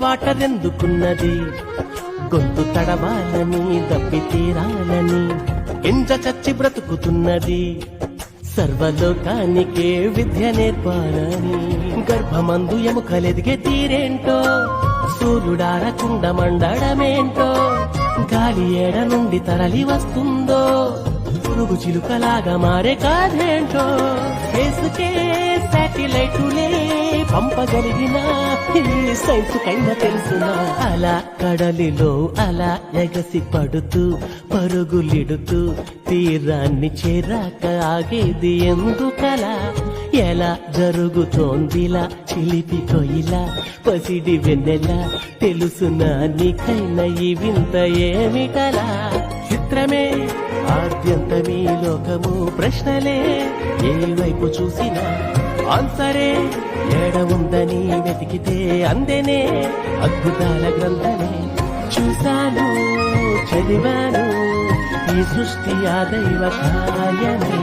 Water ఎందుకున్నది గొంతు తడవాలని దప్పి తీరాలని ఎంజ చచ్చి బ్రతుకుతున్నది. సర్వలోకానికే విద్య నేర్పాలని గర్భమందు ఎముకలెదిగే తీరేంటో? సూర్యుడారకుండా మండడమేంటో? గాలి ఏడ నుండి తరలి వస్తుందో? పురుగు చిలుకలాగా మారే కాదేంటో ఫేసుకే శాటిలైటులే పంపగలిగిన ఈ సైన్స్ తెలుసునా? అలా కడలిలో అలా ఎగసి పడుతూ పరుగులిడుతూ తీరాన్ని చేరాక ఆగేది ఎందుకలా ఎలా జరుగుతోందిలా చిలిపి కొయిలా పసిడి వెన్నెలా తెలుసునా నీకైనా ఈ వింత ఏమిటలా చిత్రమే ఆద్యంతమీ లోకము ప్రశ్నలే ఏ వైపు చూసినా ఆన్సరే ఏడ ఉందని వెతికితే అందెనే అద్భుతాల గ్రంథమే. చూశాను చదివాను ఈ సృష్టి ఆ దైవ కార్యమే